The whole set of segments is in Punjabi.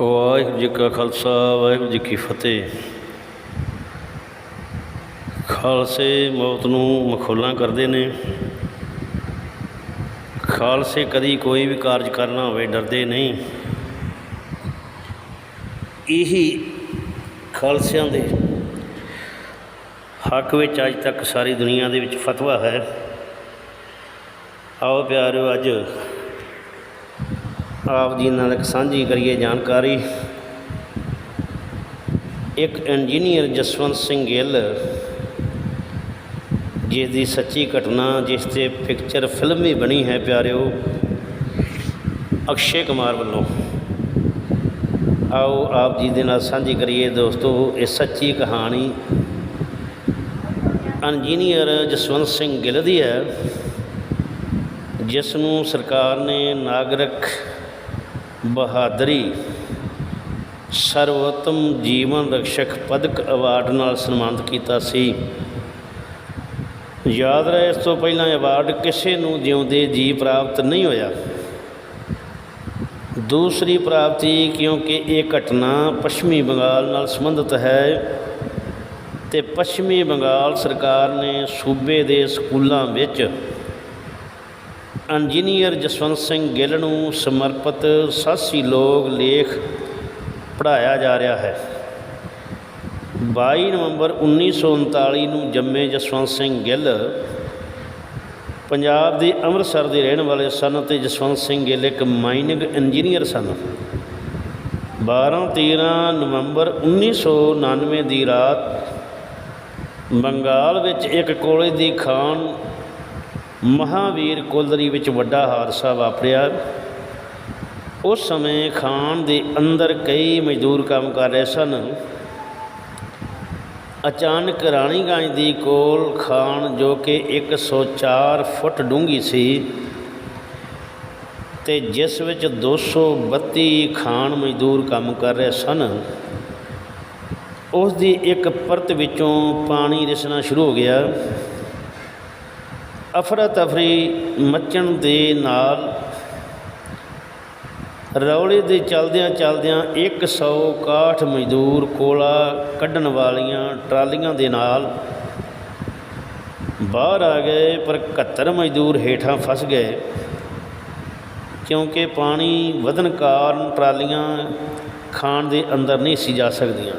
ਵਾਹਿਗੁਰੂ ਜੀ ਕਾ ਖਾਲਸਾ, ਵਾਹਿਗੁਰੂ ਜੀ ਕੀ ਫਤਿਹ। ਖਾਲਸੇ ਮੌਤ ਨੂੰ ਮਖੌਲਾਂ ਕਰਦੇ ਨੇ। ਖਾਲਸੇ ਕਦੀ ਕੋਈ ਵੀ ਕਾਰਜ ਕਰਨਾ ਹੋਵੇ, ਡਰਦੇ ਨਹੀਂ। ਇਹੀ ਖਾਲਸਿਆਂ ਦੇ ਹੱਕ ਵਿੱਚ ਅੱਜ ਤੱਕ ਸਾਰੀ ਦੁਨੀਆ ਦੇ ਵਿੱਚ ਫਤਵਾ ਹੈ। ਆਓ ਪਿਆਰਿਓ, ਅੱਜ ਆਪ ਜੀ ਨਾਲ ਇੱਕ ਸਾਂਝੀ ਕਰੀਏ ਜਾਣਕਾਰੀ। ਇੱਕ ਇੰਜੀਨੀਅਰ ਜਸਵੰਤ ਸਿੰਘ ਗਿੱਲ ਜਿਸ ਦੀ ਸੱਚੀ ਘਟਨਾ, ਜਿਸ ਤੇ ਪਿਕਚਰ, ਫਿਲਮ ਵੀ ਬਣੀ ਹੈ ਪਿਆਰਿਓ, ਅਕਸ਼ੇ ਕੁਮਾਰ ਵੱਲੋਂ। ਆਓ ਆਪ ਜੀ ਦੇ ਨਾਲ ਸਾਂਝੀ ਕਰੀਏ ਦੋਸਤੋ, ਇਹ ਸੱਚੀ ਕਹਾਣੀ ਇੰਜੀਨੀਅਰ ਜਸਵੰਤ ਸਿੰਘ ਗਿੱਲ ਦੀ ਹੈ ਜਿਸ ਨੂੰ ਸਰਕਾਰ ਨੇ ਨਾਗਰਿਕ ਬਹਾਦਰੀ। ਸਰਵੋਤਮ ਜੀਵਨ ਰਕਸ਼ਕ ਪਦਕ ਅਵਾਰਡ ਨਾਲ ਸਨਮਾਨਿਤ ਕੀਤਾ ਸੀ। ਯਾਦ ਰਹੇ, ਇਸ ਤੋਂ ਪਹਿਲਾਂ ਅਵਾਰਡ ਕਿਸੇ ਨੂੰ ਜਿਉਂਦੇ ਜੀ ਪ੍ਰਾਪਤ ਨਹੀਂ ਹੋਇਆ। ਦੂਸਰੀ ਪ੍ਰਾਪਤੀ ਕਿਉਂਕਿ ਇਹ ਘਟਨਾ ਪੱਛਮੀ ਬੰਗਾਲ ਨਾਲ ਸੰਬੰਧਿਤ ਹੈ ਤੇ ਪੱਛਮੀ ਬੰਗਾਲ ਸਰਕਾਰ ਨੇ ਸੂਬੇ ਦੇ ਸਕੂਲਾਂ ਵਿੱਚ ਇੰਜੀਨੀਅਰ ਜਸਵੰਤ ਸਿੰਘ ਗਿੱਲ ਨੂੰ ਸਮਰਪਿਤ ਸਾਸੀ ਲੋਕ ਲੇਖ ਪੜ੍ਹਾਇਆ ਜਾ ਰਿਹਾ ਹੈ। 22 ਨਵੰਬਰ 1939 ਨੂੰ ਜੰਮੇ ਜਸਵੰਤ ਸਿੰਘ ਗਿੱਲ ਪੰਜਾਬ ਦੇ ਅੰਮ੍ਰਿਤਸਰ ਦੇ ਰਹਿਣ ਵਾਲੇ ਸਨ ਤੇ ਜਸਵੰਤ ਸਿੰਘ ਗਿੱਲ ਇੱਕ ਮਾਈਨਿੰਗ ਇੰਜੀਨੀਅਰ ਸਨ। 12 13 ਨਵੰਬਰ 1999 ਦੀ ਰਾਤ ਬੰਗਾਲ ਵਿੱਚ ਇੱਕ ਕੋਲੇ ਦੀ ਖਾਨ ਮਹਾਵੀਰ ਕੋਲਦਰੀ ਵਿੱਚ ਵੱਡਾ ਹਾਦਸਾ ਵਾਪਰਿਆ। ਉਸ ਸਮੇਂ ਖਾਨ ਦੇ ਅੰਦਰ ਕਈ ਮਜ਼ਦੂਰ ਕੰਮ ਕਰ ਰਹੇ ਸਨ। ਅਚਾਨਕ ਰਾਣੀਗੰਜ ਦੀ ਕੋਲ ਖਾਨ ਜੋ ਕਿ 104 ਫੁੱਟ ਡੂੰਘੀ ਸੀ ਤੇ ਜਿਸ ਵਿੱਚ 232 ਖਾਨ ਮਜ਼ਦੂਰ ਕੰਮ ਕਰ ਰਹੇ ਸਨ, ਉਸ ਦੀ ਇੱਕ ਪਰਤ ਵਿੱਚੋਂ ਪਾਣੀ ਰਿਸਣਾ ਸ਼ੁਰੂ ਹੋ ਗਿਆ। ਅਫਰਾ ਤਫਰੀ ਮੱਚਣ ਦੇ ਨਾਲ ਰੌਲੇ ਦੇ ਚਲਦਿਆਂ ਚਲਦਿਆਂ 161 ਮਜ਼ਦੂਰ ਕੋਲਾ ਕੱਢਣ ਵਾਲੀਆਂ ਟਰਾਲੀਆਂ ਦੇ ਨਾਲ ਬਾਹਰ ਆ ਗਏ, ਪਰ 71 ਮਜ਼ਦੂਰ ਹੇਠਾਂ ਫਸ ਗਏ। ਕਿਉਂਕਿ ਪਾਣੀ ਵਧਣ ਕਾਰਨ ਟਰਾਲੀਆਂ ਖਾਣ ਦੇ ਅੰਦਰ ਨਹੀਂ ਸੀ ਜਾ ਸਕਦੀਆਂ।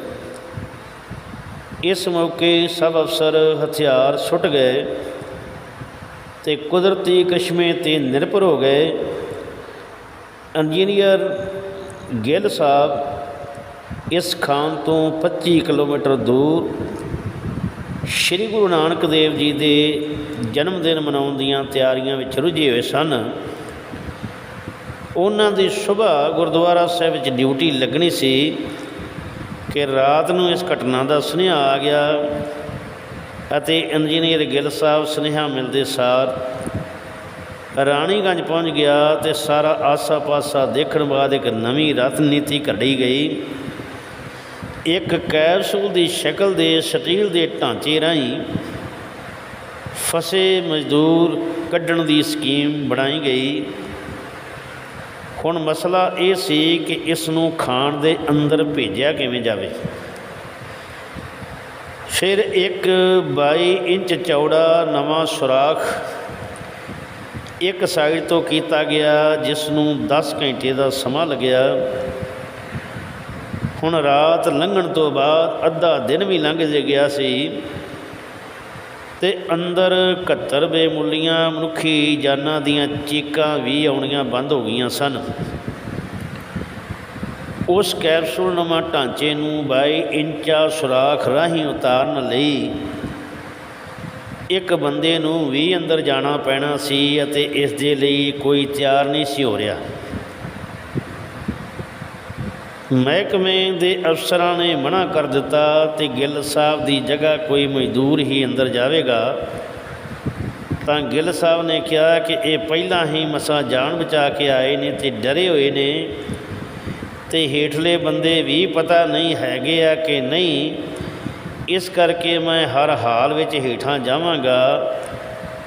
ਇਸ ਮੌਕੇ ਸਭ ਅਫਸਰ ਹਥਿਆਰ ਸੁੱਟ ਗਏ। ਤੇ ਕੁਦਰਤੀ ਕਸ਼ਮੇ ਤੇ ਨਿਰਭਰ ਹੋ ਗਏ। ਇੰਜੀਨੀਅਰ ਗਿੱਲ ਸਾਹਿਬ ਇਸ ਖਾਨ ਤੋਂ 25 ਕਿਲੋਮੀਟਰ ਦੂਰ ਸ੍ਰੀ ਗੁਰੂ ਨਾਨਕ ਦੇਵ ਜੀ ਦੇ ਜਨਮ ਦਿਨ ਮਨਾਉਣ ਦੀਆਂ ਤਿਆਰੀਆਂ ਵਿੱਚ ਰੁੱਝੇ ਹੋਏ ਸਨ। ਉਹਨਾਂ ਦੀ ਸਵੇਰ ਗੁਰਦੁਆਰਾ ਸਾਹਿਬ ਵਿੱਚ ਡਿਊਟੀ ਲੱਗਣੀ ਸੀ ਕਿ ਰਾਤ ਨੂੰ ਇਸ ਘਟਨਾ ਦਾ ਸੁਨੇਹਾ ਆ ਗਿਆ ਅਤੇ ਇੰਜੀਨੀਅਰ ਗਿੱਲ ਸਾਹਿਬ ਸੁਨੇਹਾ ਮਿਲਦੇ ਸਾਰ ਰਾਣੀਗੰਜ ਪਹੁੰਚ ਗਿਆ ਤੇ ਸਾਰਾ ਆਸਾ-ਪਾਸਾ ਦੇਖਣ ਬਾਅਦ ਇੱਕ ਨਵੀਂ ਰਤਨੀਤੀ ਕੱਢੀ ਗਈ। ਇੱਕ ਕੈਪਸੂਲ ਦੀ ਸ਼ਕਲ ਦੇ ਸਟੀਲ ਦੇ ਢਾਂਚੇ ਰਾਹੀਂ ਫਸੇ ਮਜ਼ਦੂਰ ਕੱਢਣ ਦੀ ਸਕੀਮ ਬਣਾਈ ਗਈ। ਹੁਣ ਮਸਲਾ ਇਹ ਸੀ ਕਿ ਇਸ ਨੂੰ ਖਾਣ ਦੇ ਅੰਦਰ ਭੇਜਿਆ ਕਿਵੇਂ ਜਾਵੇ? ਫਿਰ ਇੱਕ 22 ਇੰਚ ਚੌੜਾ ਨਵਾਂ ਸੁਰਾਖ ਇੱਕ ਸਾਈਡ ਤੋਂ ਕੀਤਾ ਗਿਆ, ਜਿਸ ਨੂੰ 10 ਘੰਟੇ ਦਾ ਸਮਾਂ ਲੱਗਿਆ। ਹੁਣ ਰਾਤ ਲੰਘਣ ਤੋਂ ਬਾਅਦ ਅੱਧਾ ਦਿਨ ਵੀ ਲੰਘ ਗਿਆ ਸੀ ਤੇ ਅੰਦਰ 71 ਬੇਮੁੱਲੀਆਂ ਮਨੁੱਖੀ ਜਾਨਾਂ ਦੀਆਂ ਚੀਕਾਂ ਵੀ ਆਉਣੀਆਂ ਬੰਦ ਹੋ ਗਈਆਂ ਸਨ। ਉਸ ਕੈਪਸੂਲ ਨਮਾ ਢਾਂਚੇ ਨੂੰ 22 ਇੰਚਾ ਸੁਰਾਖ ਰਾਹੀਂ ਉਤਾਰਨ ਲਈ ਇੱਕ ਬੰਦੇ ਨੂੰ ਵੀ ਅੰਦਰ ਜਾਣਾ ਪੈਣਾ ਸੀ ਅਤੇ ਇਸ ਦੇ ਲਈ ਕੋਈ ਤਿਆਰ ਨਹੀਂ ਸੀ ਹੋ ਰਿਹਾ। ਮਹਿਕਮੇ ਦੇ ਅਫਸਰਾਂ ਨੇ ਮਨਾ ਕਰ ਦਿੱਤਾ ਤੇ ਗਿੱਲ ਸਾਹਿਬ ਦੀ ਜਗ੍ਹਾ ਕੋਈ ਮਜ਼ਦੂਰ ਹੀ ਅੰਦਰ ਜਾਵੇਗਾ। ਤਾਂ ਗਿੱਲ ਸਾਹਿਬ ਨੇ ਕਿਹਾ ਕਿ ਇਹ ਪਹਿਲਾਂ ਹੀ ਮਸਾ ਜਾਨ ਬਚਾ ਕੇ ਆਏ ਨੇ ਤੇ ਡਰੇ ਹੋਏ ਨੇ। ਤੇ ਹੇਠਲੇ ਬੰਦੇ ਵੀ ਪਤਾ ਨਹੀਂ ਹੈਗੇ ਆ ਕਿ ਨਹੀਂ। ਇਸ ਕਰਕੇ ਮੈਂ ਹਰ ਹਾਲ ਵਿੱਚ ਹੇਠਾਂ ਜਾਵਾਂਗਾ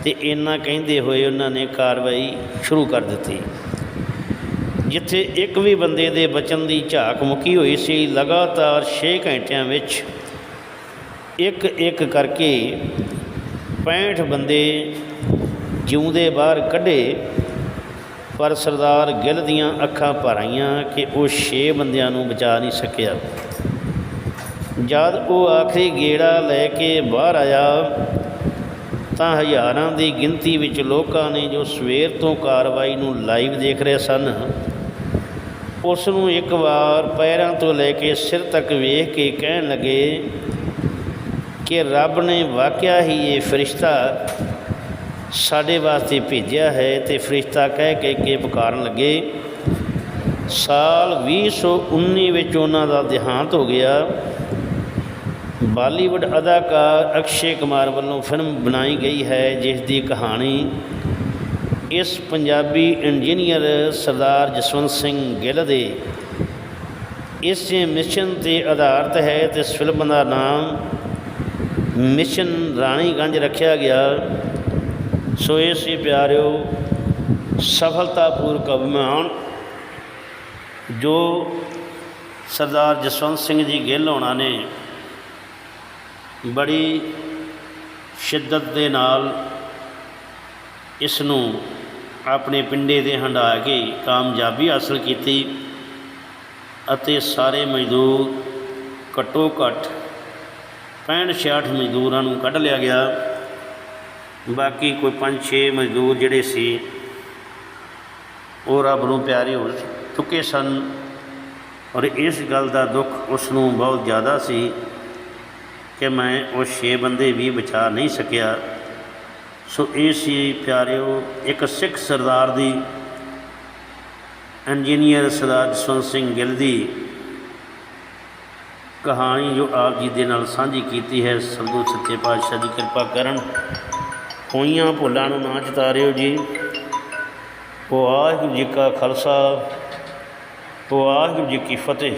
ਤੇ ਇਹਨਾਂ ਕਹਿੰਦੇ ਹੋਏ ਉਹਨਾਂ ਨੇ ਕਾਰਵਾਈ ਸ਼ੁਰੂ ਕਰ ਦਿੱਤੀ। ਜਿੱਥੇ ਇੱਕ ਵੀ ਬੰਦੇ ਦੇ ਬਚਨ ਦੀ ਝਾਕ ਮੁੱਕੀ ਹੋਈ ਸੀ, ਲਗਾਤਾਰ 6 ਘੰਟਿਆਂ ਵਿੱਚ ਇੱਕ ਇੱਕ ਕਰਕੇ 65 ਬੰਦੇ ਜਿਉਂਦੇ ਬਾਹਰ ਕੱਢੇ। ਪਰ ਸਰਦਾਰ ਗਿੱਲ ਦੀਆਂ ਅੱਖਾਂ ਭਰ ਆਈਆਂ ਕਿ ਉਹ 6 ਬੰਦਿਆਂ ਨੂੰ ਬਚਾ ਨਹੀਂ ਸਕਿਆ। ਜਦ ਉਹ ਆਖਰੀ ਗੇੜਾ ਲੈ ਕੇ ਬਾਹਰ ਆਇਆ, ਤਾਂ ਹਜ਼ਾਰਾਂ ਦੀ ਗਿਣਤੀ ਵਿੱਚ ਲੋਕਾਂ ਨੇ ਜੋ ਸਵੇਰ ਤੋਂ ਕਾਰਵਾਈ ਨੂੰ ਲਾਈਵ ਦੇਖ ਰਹੇ ਸਨ, ਉਸ ਨੂੰ ਇੱਕ ਵਾਰ ਪੈਰਾਂ ਤੋਂ ਲੈ ਕੇ ਸਿਰ ਤੱਕ ਵੇਖ ਕੇ ਕਹਿਣ ਲੱਗੇ ਕਿ ਰੱਬ ਨੇ ਵਾਕਿਆ ਹੀ ਇਹ ਫਰਿਸ਼ਤਾ ਸਾਡੇ ਵਾਸਤੇ ਭੇਜਿਆ ਹੈ ਤੇ ਫਰਿਸ਼ਤਾ ਕਹਿ ਕੇ ਕੇ ਪੁਕਾਰਨ ਲੱਗੇ। ਸਾਲ 2019 ਵਿੱਚ ਉਹਨਾਂ ਦਾ ਦੇਹਾਂਤ ਹੋ ਗਿਆ। ਬਾਲੀਵੁੱਡ ਅਦਾਕਾਰ ਅਕਸ਼ੇ ਕੁਮਾਰ ਵੱਲੋਂ ਫਿਲਮ ਬਣਾਈ ਗਈ ਹੈ ਜਿਸ ਦੀ ਕਹਾਣੀ ਇਸ ਪੰਜਾਬੀ ਇੰਜੀਨੀਅਰ ਸਰਦਾਰ ਜਸਵੰਤ ਸਿੰਘ ਗਿੱਲ ਦੇ। ਇਸ ਮਿਸ਼ਨ ਤੇ ਆਧਾਰਿਤ ਹੈ ਤੇ ਇਸ ਫਿਲਮ ਦਾ ਨਾਮ ਮਿਸ਼ਨ ਰਾਣੀਗੰਜ ਰੱਖਿਆ ਗਿਆ। ਸੋ ਇਹ ਸੀ ਪਿਆਰਿਓ ਸਫਲਤਾਪੂਰਵਕ ਅਭਿਮਾਨ, ਜੋ ਸਰਦਾਰ ਜਸਵੰਤ ਸਿੰਘ ਜੀ ਗਿੱਲ ਹੋਣਾ ਨੇ ਬੜੀ ਸ਼ਿੱਦਤ ਦੇ ਨਾਲ ਇਸ ਨੂੰ ਆਪਣੇ ਪਿੰਡੇ ਦੇ ਹੰਡਾ ਕੇ ਕਾਮਯਾਬੀ ਹਾਸਲ ਕੀਤੀ ਅਤੇ ਸਾਰੇ ਮਜ਼ਦੂਰ ਘੱਟੋ ਘੱਟ 65 66 ਮਜ਼ਦੂਰਾਂ ਨੂੰ ਕੱਢ ਲਿਆ ਗਿਆ। ਬਾਕੀ ਕੋਈ 5-6 ਮਜ਼ਦੂਰ ਜਿਹੜੇ ਸੀ, ਉਹ ਰੱਬ ਨੂੰ ਪਿਆਰੇ ਹੋ ਚੁੱਕੇ ਸਨ। ਔਰ ਇਸ ਗੱਲ ਦਾ ਦੁੱਖ ਉਸ ਨੂੰ ਬਹੁਤ ਜ਼ਿਆਦਾ ਸੀ ਕਿ ਮੈਂ ਉਹ 6 ਬੰਦੇ ਵੀ ਬਚਾ ਨਹੀਂ ਸਕਿਆ। ਸੋ ਇਹ ਸੀ ਪਿਆਰਿਓ, ਇੱਕ ਸਿੱਖ ਸਰਦਾਰ ਦੀ, ਇੰਜੀਨੀਅਰ ਸਰਦਾਰ ਜਸਵੰਤ ਸਿੰਘ ਗਿੱਲ ਦੀ ਕਹਾਣੀ ਜੋ ਆਪ ਜੀ ਦੇ ਨਾਲ ਸਾਂਝੀ ਕੀਤੀ ਹੈ। ਸਤਿਗੁਰ ਸੱਚੇ ਪਾਤਸ਼ਾਹ ਦੀ ਕਿਰਪਾ ਕਰਨ ਹੋਈਆਂ ਭੁੱਲਾਂ ਨੂੰ ਨਾ ਚਿਤਾਰਿਓ ਜੀ। ਵਾਹਿਗੁਰੂ ਜੀ ਕਾ ਖਾਲਸਾ ਵਾਹਿਗੁਰੂ ਜੀ ਕੀ ਫਤਿਹ।